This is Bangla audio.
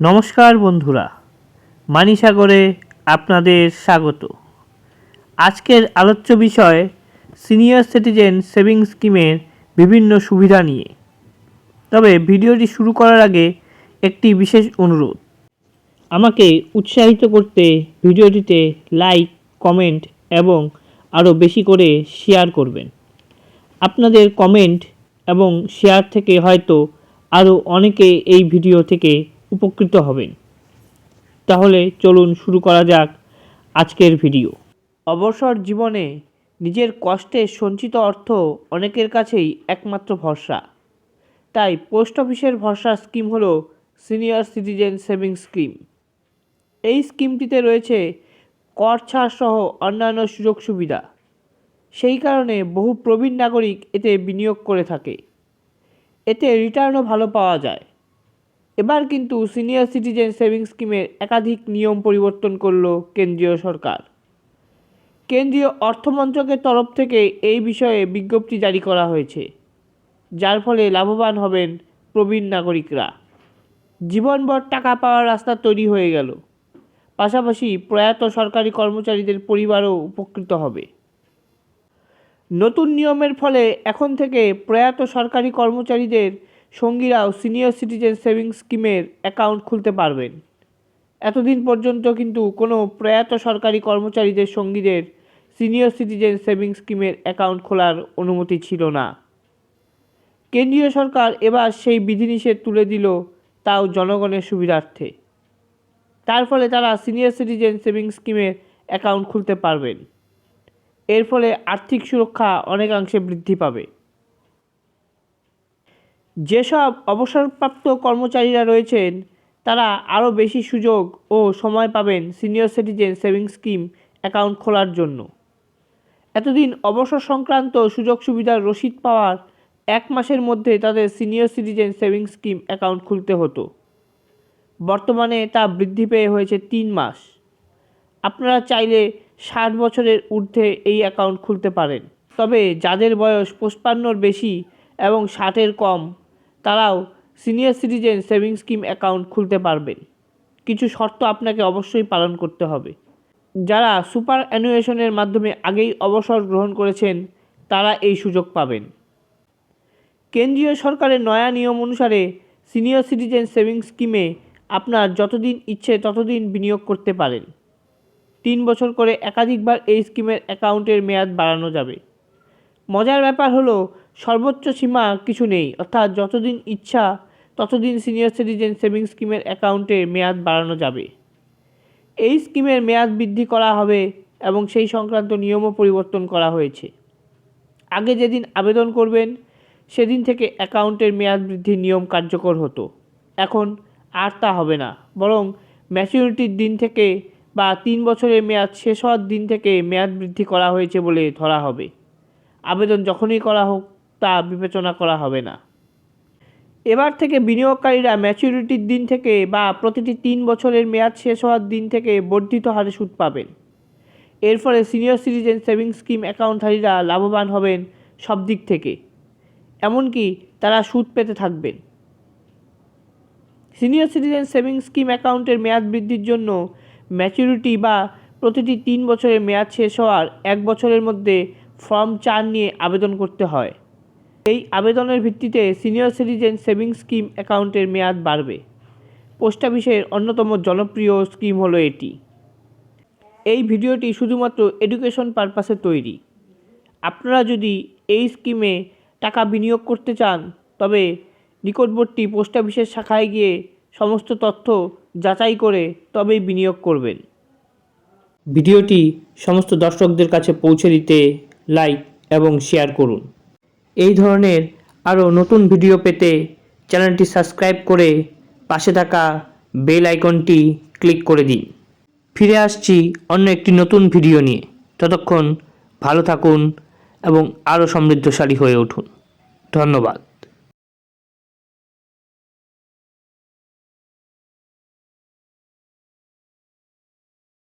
নমস্কার বন্ধুরা, মানিসাগরে আপনাদের স্বাগত। আজকের আলোচ্য বিষয় সিনিয়র সিটিজেন সেভিংস স্কিমের বিভিন্ন সুবিধা নিয়ে। তবে ভিডিওটি শুরু করার আগে একটি বিশেষ অনুরোধ। আমাকে উৎসাহিত করতে ভিডিওটিতে লাইক, কমেন্ট এবং আরও বেশি করে শেয়ার করবেন। আপনাদের কমেন্ট এবং শেয়ার থেকে হয়তো আরও অনেকে এই ভিডিও থেকে উপকৃত হবেন। তাহলে চলুন শুরু করা যাক আজকের ভিডিও। অবসর জীবনে নিজের কষ্টে সঞ্চিত অর্থ অনেকের কাছেই একমাত্র ভরসা। তাই পোস্ট অফিসের ভরসা স্কিম হল সিনিয়র সিটিজেন সেভিংস স্কিম। এই স্কিমটিতে রয়েছে কর ছাড় সহ অন্যান্য সুযোগ সুবিধা। সেই কারণে বহু প্রবীণ নাগরিক এতে বিনিয়োগ করে থাকে। এতে রিটার্নও ভালো পাওয়া যায়। এবার কিন্তু সিনিয়র সিটিজেন সেভিংস স্কিমের একাধিক নিয়ম পরিবর্তন করল কেন্দ্রীয় সরকার। কেন্দ্রীয় অর্থমন্ত্রকের তরফ থেকে এই বিষয়ে বিজ্ঞপ্তি জারি করা হয়েছে, যার ফলে লাভবান হবেন প্রবীণ নাগরিকরা। জীবনভর টাকা পাওয়ার রাস্তা তৈরি হয়ে গেল। পাশাপাশি প্রয়াত সরকারি কর্মচারীদের পরিবারও উপকৃত হবে। নতুন নিয়মের ফলে এখন থেকে প্রয়াত সরকারি কর্মচারীদের সঙ্গীরাও সিনিয়র সিটিজেন সেভিংস স্কিমের অ্যাকাউন্ট খুলতে পারবেন। এতদিন পর্যন্ত কিন্তু কোনো প্রয়াত সরকারি কর্মচারীদের সঙ্গীদের সিনিয়র সিটিজেন সেভিংস স্কিমের অ্যাকাউন্ট খোলার অনুমতি ছিল না। কেন্দ্রীয় সরকার এবার সেই বিধিনিষেধ তুলে দিল তাও জনগণের সুবিধার্থে। তার ফলে তারা সিনিয়র সিটিজেন সেভিংস স্কিমের অ্যাকাউন্ট খুলতে পারবেন। এর ফলে আর্থিক সুরক্ষা অনেকাংশে বৃদ্ধি পাবে। যেসব অবসরপ্রাপ্ত কর্মচারীরা রয়েছেন, তারা আরও বেশি সুযোগ ও সময় পাবেন senior citizen savings scheme account খোলার জন্য। এতদিন অবসর সংক্রান্ত সুযোগ সুবিধার রসিদ পাওয়ার এক মাসের মধ্যে তাদের senior citizen savings scheme account খুলতে হতো। বর্তমানে তা বৃদ্ধি পেয়ে হয়েছে তিন মাস। আপনারা চাইলে ষাট বছরের ঊর্ধ্বে এই অ্যাকাউন্ট খুলতে পারেন। তবে যাদের বয়স পঁচপান্নর বেশি এবং ষাটের কম তারাও senior citizen savings scheme account খুলতে পারবেন। কিছু শর্ত আপনাকে অবশ্যই পালন করতে হবে। যারা সুপার অ্যানুয়েশনের মাধ্যমে আগেই অবসর গ্রহণ করেছেন, তারা এই সুযোগ পাবেন। কেন্দ্রীয় সরকারের নয়া নিয়ম অনুসারে সিনিয়র সিটিজেন সেভিংস স্কিমে আপনার যতদিন ইচ্ছে ততদিন বিনিয়োগ করতে পারেন। তিন বছর করে একাধিকবার এই স্কিমের অ্যাকাউন্টের মেয়াদ বাড়ানো যাবে। মজার ব্যাপার হলো সর্বোচ্চ সীমা কিছু নেই, অর্থাৎ যতদিন ইচ্ছা, ততদিন সিনিয়র সিটিজেন সেভিংস স্কিমের অ্যাকাউন্টের মেয়াদ বাড়ানো যাবে। এই স্কিমের মেয়াদ বৃদ্ধি করা হবে এবং সেই সংক্রান্ত নিয়মও পরিবর্তন করা হয়েছে। আগে যেদিন আবেদন করবেন, সেদিন থেকে অ্যাকাউন্টের মেয়াদ বৃদ্ধির নিয়ম কার্যকর হতো। এখন আর তা হবে না, বরং ম্যাচুরিটির দিন থেকে বা তিন বছরের মেয়াদ শেষ হওয়ার দিন থেকে মেয়াদ বৃদ্ধি করা হয়েছে বলে ধরা হবে। আবেদন যখনই করা হোক তা বিবেচনা করা হবে না। এবার থেকে বিনিয়োগকারীরা ম্যাচুরিটির দিন থেকে বা প্রতিটি তিন বছরের মেয়াদ শেষ হওয়ার দিন থেকে বর্ধিত হারে সুদ পাবেন। এর ফলে সিনিয়র সিটিজেন সেভিংস স্কিম অ্যাকাউন্টধারীরা লাভবান হবেন সব দিক থেকে। এমনকি তারা সুদ পেতে থাকবেন। সিনিয়র সিটিজেন সেভিংস স্কিম অ্যাকাউন্টের মেয়াদ বৃদ্ধির জন্য ম্যাচুরিটি বা প্রতিটি তিন বছরের মেয়াদ শেষ হওয়ার এক বছরের মধ্যে ফর্ম চার নিয়ে আবেদন করতে হয়। এই আবেদনের ভিত্তিতে সিনিয়র সিটিজেন সেভিংস স্কিম অ্যাকাউন্টের মেয়াদ বাড়বে। পোস্ট অফিসের অন্যতম জনপ্রিয় স্কিম হলো এটি। এই ভিডিওটি শুধুমাত্র এডুকেশন পারপাসে তৈরি। আপনারা যদি এই স্কিমে টাকা বিনিয়োগ করতে চান, তবে নিকটবর্তী পোস্ট অফিসের শাখায় গিয়ে সমস্ত তথ্য যাচাই করে তবেই বিনিয়োগ করবেন। ভিডিওটি সমস্ত দর্শকদের কাছে পৌঁছে দিতে লাইক এবং শেয়ার করুন। এই ধরনের আরও নতুন ভিডিও পেতে চ্যানেলটি সাবস্ক্রাইব করে পাশে থাকা বেল আইকনটি ক্লিক করে দিন। ফিরে আসছি অন্য একটি নতুন ভিডিও নিয়ে। ততক্ষণ ভালো থাকুন এবং আরও সমৃদ্ধশালী হয়ে উঠুন। ধন্যবাদ।